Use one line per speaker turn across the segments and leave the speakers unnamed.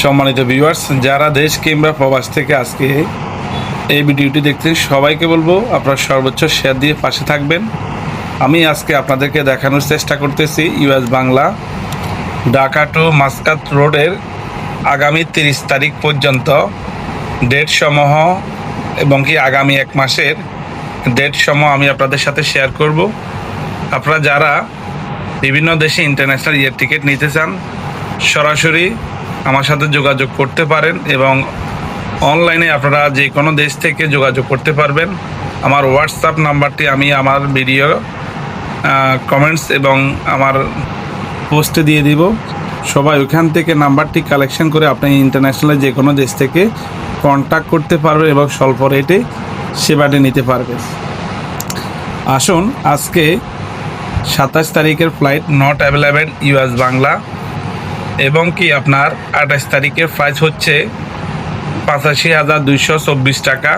সম্মানিত ভিউয়ার্স যারা দেশ কিংবা প্রবাস থেকে আজকে এই ভিডিওটি দেখতে সবাইকে বলব আপনারা সর্বোচ্চ শেয়ার দিয়ে পাশে থাকবেন। আমি আজকে আপনাদেরকে দেখানোর চেষ্টা করতেছি US Bangla Dhaka to Muscat রোডের আগামী তিরিশ তারিখ পর্যন্ত ডেট সমূহ এবং কি আগামী এক মাসের ডেট সমূহ আমি আপনাদের সাথে শেয়ার করব। আপনারা যারা বিভিন্ন দেশে ইন্টারন্যাশনাল ইয়ার টিকিট নিতে চান, সরাসরি আমার সাথে যোগাযোগ করতে পারেন এবং অনলাইনে আপনারা যে কোনো দেশ থেকে যোগাযোগ করতে পারবেন। আমার হোয়াটসঅ্যাপ নাম্বারটি আমি আমার ভিডিও কমেন্টস এবং আমার পোস্টে দিয়ে দিব। সবাই ওখান থেকে নাম্বারটি কালেকশন করে আপনি ইন্টারন্যাশনালে যে কোনো দেশ থেকে কন্ট্যাক্ট করতে পারবেন এবং স্বল্প রেটে সেবাটি নিতে পারবেন। আসুন, আজকে সাতাশ তারিখের flight not available US Bangla এবং কি আপনার আঠাশ তারিখের প্রাইস হচ্ছে পঁচাশি হাজার দুইশো চব্বিশ টাকা।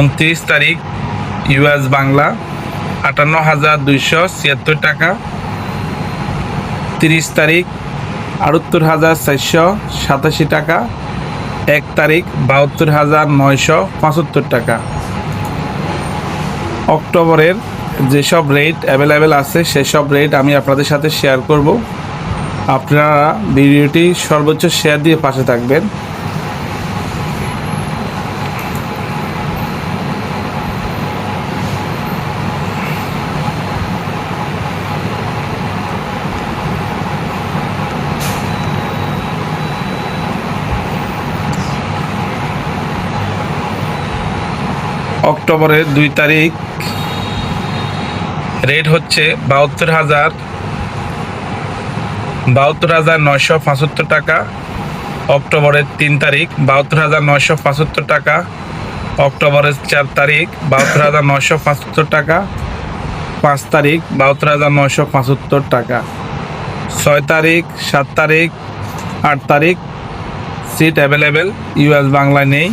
উনত্রিশ তারিখ ইউএস বাংলা আটান্ন হাজার দুইশো ছিয়াত্তর টাকা। তিরিশ তারিখ আটাত্তর হাজার চারশো সাতাশি টাকা। এক তারিখ বাহাত্তর হাজার নয়শো পঁচাত্তর টাকা। অক্টোবরের যেসব রেট অ্যাভেলেবেল আছে, সেসব রেট আমি আপনাদের সাথে শেয়ার করব। আপনারা ভিডিওটি সর্বোচ্চ শেয়ার দিয়ে পাশে থাকবেন। অক্টোবরের দুই তারিখ। রেট হচ্ছে বাহাত্তর হাজার বাহাত্তর হাজার নয়শো পঁচাত্তর টাকা। অক্টোবরের তিন তারিখ, বাহাত্তর হাজার নয়শো পঁচাত্তর টাকা। অক্টোবরের চার তারিখ, বাহাত্তর হাজার নয়শো পঁচাত্তর টাকা। পাঁচ তারিখ, বাহাত্তর হাজার নয়শো পঁচাত্তর টাকা। ছয় তারিখ, সাত তারিখ, আট তারিখ সিট অ্যাভেলেবেল ইউএস বাংলায় নেই।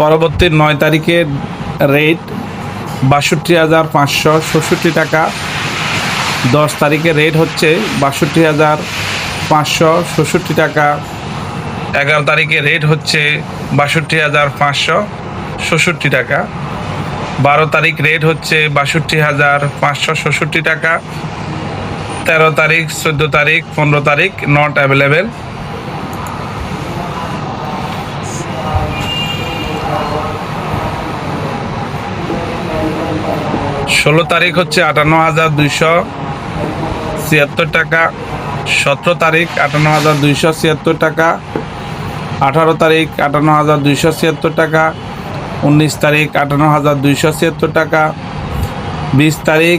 পরবর্তী নয় তারিখের রেট বাষট্টি হাজার পাঁচশো ষষট্টি টাকা। দশ তারিখের রেট হচ্ছে বাষট্টি হাজার পাঁচশো ষষট্টি টাকা। এগারো তারিখের রেট হচ্ছে বাষট্টি হাজার পাঁচশো ষষট্টি টাকা। বারো তারিখ রেট হচ্ছে বাষট্টি হাজার পাঁচশো ষষট্টি টাকা। তেরো তারিখ, চোদ্দ তারিখ, পনেরো তারিখ নট অ্যাভেলেবেল ষোলো তারিখ হচ্ছে আটান্ন হাজার দুইশো ছিয়াত্তর টাকা। সতেরো তারিখ আটান্ন হাজার দুইশো ছিয়াত্তর টাকা। আঠারো তারিখ আটান্ন হাজার দুইশো ছিয়াত্তর টাকা। উনিশ তারিখ আটান্ন হাজার দুইশো ছিয়াত্তর টাকা। বিশ তারিখ,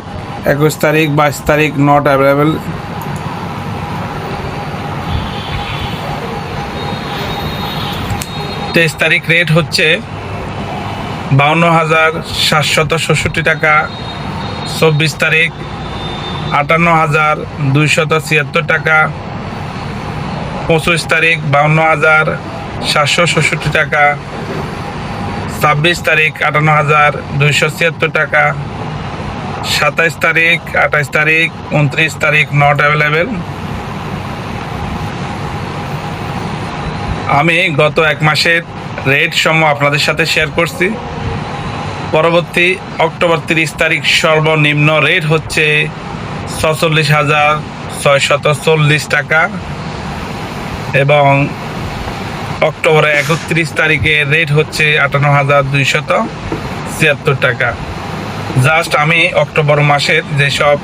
একুশ তারিখ, বাইশ তারিখ নট অ্যাভেলেবেল তেইশ তারিখ রেট হচ্ছে বাউন্ন হাজার সাতশত ষষট্টি টাকা, চব্বিশ তারিখ আটান্ন হাজার দুইশত ছিয়াত্তর টাকা, পঁচিশ তারিখ বাউন্ন হাজার সাতশো ষষট্টি টাকা, ছাব্বিশ তারিখ আটান্ন হাজার দুইশো ছিয়াত্তর টাকা, সাতাইশ তারিখ আঠাইশ তারিখ উনত্রিশ তারিখ নট অ্যাভেলেবেল আমি গত এক মাসের রেট সমূহ আপনাদের সাথে শেয়ার করছি। পরবর্তী অক্টোবর তিরিশ তারিখ সর্বনিম্ন রেট হচ্ছে ছচল্লিশ হাজার ছয়শত চল্লিশ টাকা এবং অক্টোবরের একত্রিশ তারিখে রেট হচ্ছে আটান্ন হাজার দুইশত ছিয়াত্তর টাকা। জাস্ট আমি অক্টোবর মাসের যেসব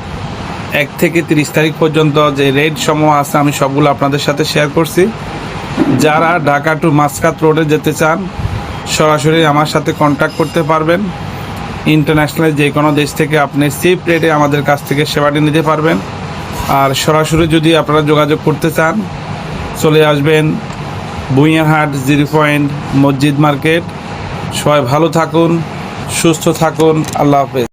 এক থেকে তিরিশ তারিখ পর্যন্ত যে রেট সমূহ আছে, আমি সবগুলো আপনাদের সাথে শেয়ার করছি। যারা ঢাকা টু মাসকাত রোডে যেতে চান, সরাসরি আমার সাথে কন্ট্যাক্ট করতে পারবেন। ইন্টারন্যাশনাল যে কোনো দেশ থেকে আপনি চিপ রেটে আমাদের কাছ থেকে সেবাটি নিতে পারবেন। আর সরাসরি যদি আপনারা যোগাযোগ করতে চান, চলে আসবেন বুইয়ারহাট জিরো পয়েন্ট মসজিদ মার্কেট। সবাই ভালো থাকুন, সুস্থ থাকুন, আল্লাহ হাফেজ।